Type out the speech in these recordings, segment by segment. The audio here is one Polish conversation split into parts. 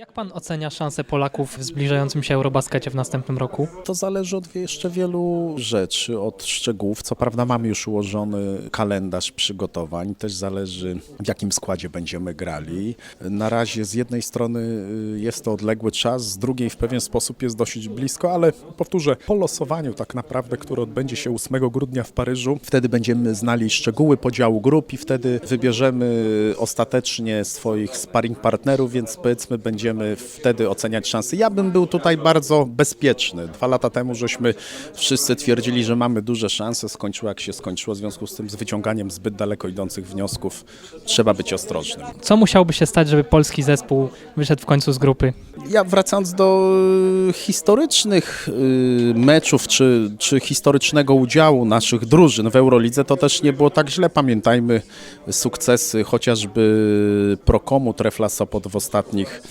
Jak pan ocenia szanse Polaków w zbliżającym się Eurobaskecie w następnym roku? To zależy od jeszcze wielu rzeczy, od szczegółów. Co prawda mamy już ułożony kalendarz przygotowań, też zależy w jakim składzie będziemy grali. Na razie z jednej strony y, jest to odległy czas, z drugiej w pewien sposób jest dosyć blisko, ale powtórzę, po losowaniu tak naprawdę, które odbędzie się 8 grudnia w Paryżu, wtedy będziemy znali szczegóły podziału grup i wtedy wybierzemy ostatecznie swoich sparring partnerów, więc powiedzmy będziemy wtedy oceniać szanse. Ja bym był tutaj bardzo bezpieczny. Dwa lata temu żeśmy wszyscy twierdzili, że mamy duże szanse, skończyło jak się skończyło, w związku z tym z wyciąganiem zbyt daleko idących wniosków trzeba być ostrożnym. Co musiałoby się stać, żeby polski zespół wyszedł w końcu z grupy? Ja wracając do y, historycznych y, meczów czy, czy historycznego udziału naszych drużyn w Eurolidze, to też nie było tak źle. Pamiętajmy sukcesy chociażby Prokomu Trefla Sopot w ostatnich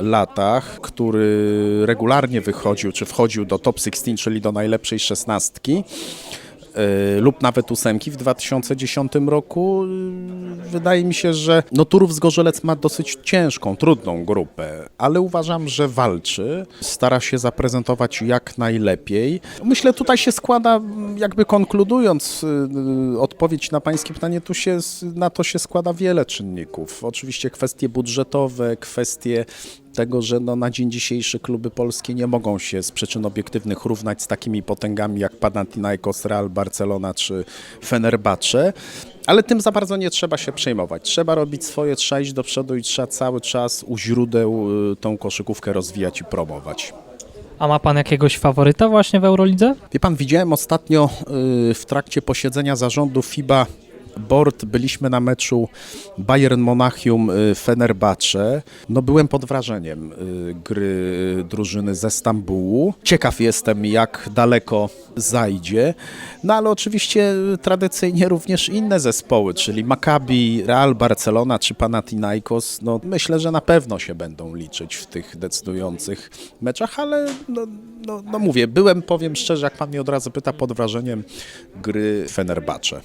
latach, który regularnie wychodził, czy wchodził do top 16, czyli do najlepszej szesnastki y, lub nawet ósemki w 2010 roku. Y, Wydaje mi się, że no Turów Zgorzelec ma dosyć ciężką, trudną grupę, ale uważam, że walczy, stara się zaprezentować jak najlepiej. Myślę, tutaj się składa, jakby konkludując y, odpowiedź na pańskie pytanie, tu się, na to się składa wiele czynników. Oczywiście kwestie budżetowe, kwestie tego, że no na dzień dzisiejszy kluby polskie nie mogą się z przyczyn obiektywnych równać z takimi potęgami jak Panathinaikos, Real Barcelona czy Fenerbahce. Ale tym za bardzo nie trzeba się przejmować. Trzeba robić swoje, trzeba iść do przodu i trzeba cały czas u źródeł y, tą koszykówkę rozwijać i promować. A ma pan jakiegoś faworyta właśnie w Eurolidze? Wie pan, widziałem ostatnio y, w trakcie posiedzenia zarządu FIBA Board, byliśmy na meczu Bayern Monachium y, Fenerbahce. No byłem pod wrażeniem y, gry drużyny ze Stambułu. Ciekaw jestem jak daleko zajdzie. No ale oczywiście y, tradycyjnie również inne zespoły, czyli Maccabi, Real Barcelona czy Panathinaikos. No myślę, że na pewno się będą liczyć w tych decydujących meczach, ale no, no, no mówię, byłem, powiem szczerze, jak pan mnie od razu pyta, pod wrażeniem gry Fenerbahce.